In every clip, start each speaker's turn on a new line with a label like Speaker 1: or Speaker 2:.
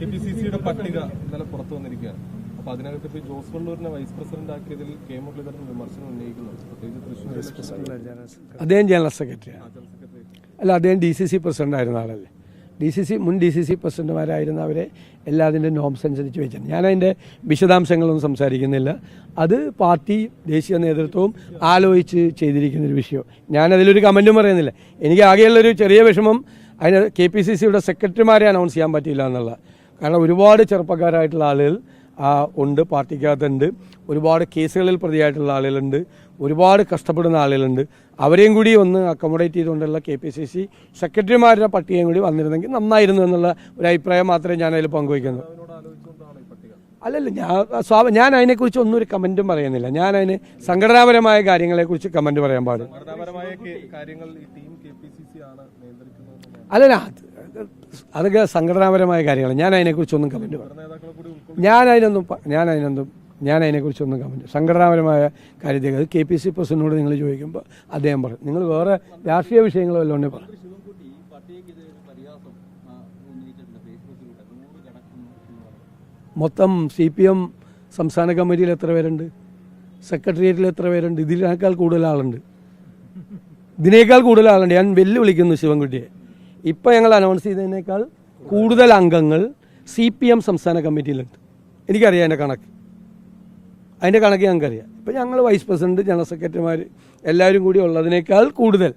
Speaker 1: K P C സിയുടെ പട്ടിക ഇന്നലെ പുറത്തു വന്നിരിക്കുകയാണ്. അപ്പൊ അതിനകത്ത് ഇപ്പൊ ജോസ് വള്ളൂരിനെ വൈസ് പ്രസിഡന്റ് ആക്കിയതിൽ കെ മുരളീധരൻ വിമർശനം ഉന്നയിക്കുന്നുണ്ട് പ്രത്യേകിച്ച് തൃശ്ശൂർ
Speaker 2: അദ്ദേഹം ജനറൽ
Speaker 1: സെക്രട്ടറി
Speaker 2: അല്ല അദ്ദേഹം ഡി സി സി പ്രസിഡന്റ് ആയിരുന്ന ആളല്ലേ. ഡി സി സി മുൻ ഡി സി സി പ്രസിഡന്റുമാരായിരുന്ന അവരെ എല്ലാ അതിന്റെ നോംസ് അനുസരിച്ച് വെച്ചത് ഞാനതിന്റെ വിശദാംശങ്ങളൊന്നും സംസാരിക്കുന്നില്ല. അത് പാർട്ടി ദേശീയ നേതൃത്വവും ആലോചിച്ച് ചെയ്തിരിക്കുന്ന ഒരു വിഷയം. ഞാനതിലൊരു കമന്റും പറയുന്നില്ല. എനിക്ക് ആകെയുള്ളൊരു ചെറിയ വിഷമം അതിന് കെ പി സി സിയുടെ സെക്രട്ടറിമാരെ അനൗൺസ് ചെയ്യാൻ പറ്റിയില്ല എന്നുള്ള കാരണം ഒരുപാട് ചെറുപ്പക്കാരായിട്ടുള്ള ആളുകൾ ഉണ്ട് പാർട്ടിക്കകത്തുണ്ട്. ഒരുപാട് കേസുകളിൽ പ്രതിയായിട്ടുള്ള ആളുകളുണ്ട്. ഒരുപാട് കഷ്ടപ്പെടുന്ന ആളുകളുണ്ട്. അവരെയും കൂടി ഒന്ന് അക്കോമഡേറ്റ് ചെയ്തുകൊണ്ടുള്ള കെ പി സി സി സെക്രട്ടറിമാരുടെ പട്ടികയും കൂടി വന്നിരുന്നെങ്കിൽ നന്നായിരുന്നു എന്നുള്ള ഒരു അഭിപ്രായം മാത്രമേ ഞാനതിൽ അതിൽ അല്ലല്ല ഞാൻ സ്വാഭ ഞാൻ അതിനെക്കുറിച്ച് ഒന്നും ഒരു കമന്റും പറയുന്നില്ല. ഞാൻ അതിന് സംഘടനാപരമായ കാര്യങ്ങളെക്കുറിച്ച് കമന്റ് പറയാൻ
Speaker 1: പാടില്ല.
Speaker 2: അല്ലല്ല അത് അതൊക്കെ സംഘടനാപരമായ കാര്യങ്ങൾ ഞാൻ അതിനെക്കുറിച്ചൊന്നും കമന്റ് പറയും
Speaker 1: നേതാക്കളെ കൂടി ഉൾക്കൊള്ളി
Speaker 2: ഞാൻ അതിനൊന്നും ഞാൻ അതിനൊന്നും ഞാൻ അതിനെക്കുറിച്ചൊന്നും കമന്റ് സംഘടനാപരമായ കാര്യത്തിൽ അത് കെ പി സി പ്രസിഡന്റിനോട് നിങ്ങൾ ചോദിക്കുമ്പോൾ അദ്ദേഹം പറയും. നിങ്ങൾ വേറെ രാഷ്ട്രീയ വിഷയങ്ങൾ വല്ലതും ഉണ്ടെങ്കിൽ പറയും മൊത്തം സി പി എം സംസ്ഥാന കമ്മിറ്റിയിൽ എത്ര പേരുണ്ട്? സെക്രട്ടേറിയറ്റിൽ എത്ര പേരുണ്ട്? ഇതിനേക്കാൾ കൂടുതൽ ആളുണ്ട്. ഇതിനേക്കാൾ കൂടുതൽ ആളുണ്ട്. ഞാൻ വെല്ലുവിളിക്കുന്നു ശിവൻകുട്ടിയെ. ഇപ്പം ഞങ്ങൾ അനൗൺസ് ചെയ്തതിനേക്കാൾ കൂടുതൽ അംഗങ്ങൾ സി പി എം സംസ്ഥാന കമ്മിറ്റിയിലുണ്ട്. എനിക്കറിയാം അതിന്റെ കണക്ക്. അതിന്റെ കണക്ക് ഞങ്ങൾക്കറിയാം. ഇപ്പം ഞങ്ങൾ വൈസ് പ്രസിഡന്റ് ജനറൽ സെക്രട്ടറിമാർ എല്ലാവരും കൂടി ഉള്ളതിനേക്കാൾ കൂടുതൽ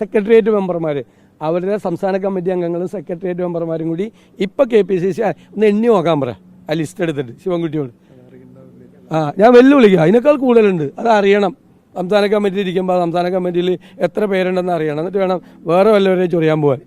Speaker 2: സെക്രട്ടേറിയറ്റ് മെമ്പർമാർ അവരുടെ സംസ്ഥാന കമ്മിറ്റി അംഗങ്ങളും സെക്രട്ടേറിയറ്റ് മെമ്പർമാരും കൂടി ഇപ്പം കെ പി സി സി ഒന്ന് എണ്ണി നോക്കാൻ പറ. ആ ലിസ്റ്റ് എടുത്തിട്ട്. ശിവൻകുട്ടിയോട്. ആ ഞാൻ വെല്ലുവിളിക്കുക അതിനേക്കാൾ കൂടുതലുണ്ട്. അത് അറിയണം. സംസ്ഥാന കമ്മിറ്റി ഇരിക്കുമ്പോൾ സംസ്ഥാന കമ്മിറ്റിയിൽ എത്ര പേരുണ്ടെന്ന് അറിയണം. എന്നിട്ട് വേണം വേറെ വല്ലവരെയും ചൊറിയാൻ പോകാൻ